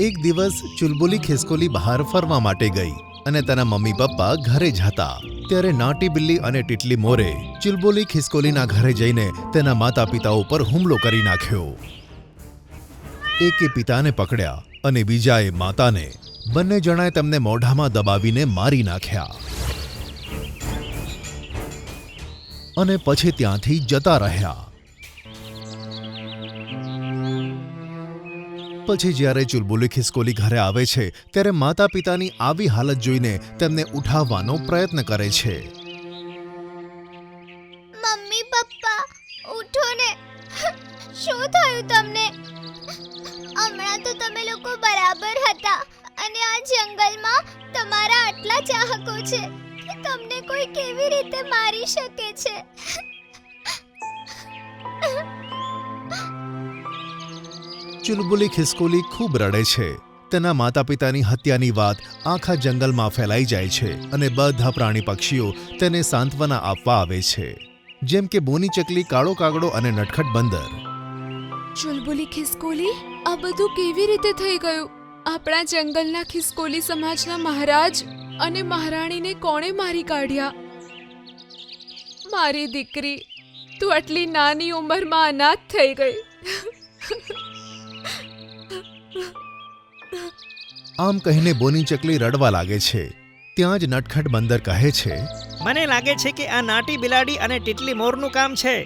એક દિવસ ચુલબુલી ખિસકોલી બહાર ફરવા માટે ગઈ અને તેના મમ્મી પપ્પા ઘરે જ હતા ત્યારે નાટી બિલ્લી અને ટીટલી મોરે ચુલબુલી ખિસકોલીના ઘરે જઈને તેના માતા પિતા ઉપર હુમલો કરી નાખ્યો. એકે પિતાને પકડ્યા અને બીજાએ માતાને બંને જણાએ તેમને મોઢામાં દબાવીને મારી નાખ્યા. અને પછી ત્યાંથી જતા રહ્યા. પછી જ્યારે ચુલબુલી ખિસકોલી ઘરે આવે છે, ત્યારે માતા પિતાની આવી હાલત જોઈને તેમને ઉઠાવવાનો પ્રયત્ન કરે છે. મમ્મી, પપ્પા, ઉઠો ને. શું થયું તમને? હમણાં તો તમે લોકો બરાબર હતા અને આ જંગલમાં તમારા આટલા ચાહકો છે. તમને કોઈ કેવી રીતે મારી શકે છે? ચુલબુલી ખિસકોલી ખૂબ રડે છે. તેના માતા પિતાની હત્યાની વાત આખા જંગલમાં ફેલાઈ જાય છે અને બધા પ્રાણી પક્ષીઓ તેને સાંત્વના આપવા આવે છે. જેમ કે બોની ચકલી, કાળો કાગડો અને નટખટ બંદર. ચુલબુલી ખિસકોલી, આ બધું કેવી રીતે થઈ ગયું? આપણા જંગલના ખિસકોલી સમાજના મહારાજ અને મહારાણીને કોણે મારી કાઢ્યા? મારી દીકરી, તું આટલી નાની ઉંમરમાં અનાથ થઈ ગઈ. આમ કહીને બોની ચકલી રડવા લાગે છે. ત્યાં જ નટખટ બંદર કહે છે મને લાગે છે કે આ નાટી બિલાડી અને ટીટલી મોરનું કામ છે.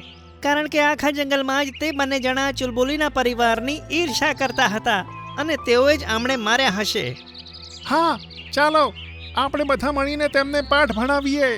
કારણ કે આખા જંગલમાં જ તે બંને જણા ચુલબુલીના પરિવારની ઈર્ષા કરતા હતા અને તેઓએ જ આમણે માર્યા હશે. હા ચાલો આપણે બધા મળીને તેમને પાઠ ભણાવીએ.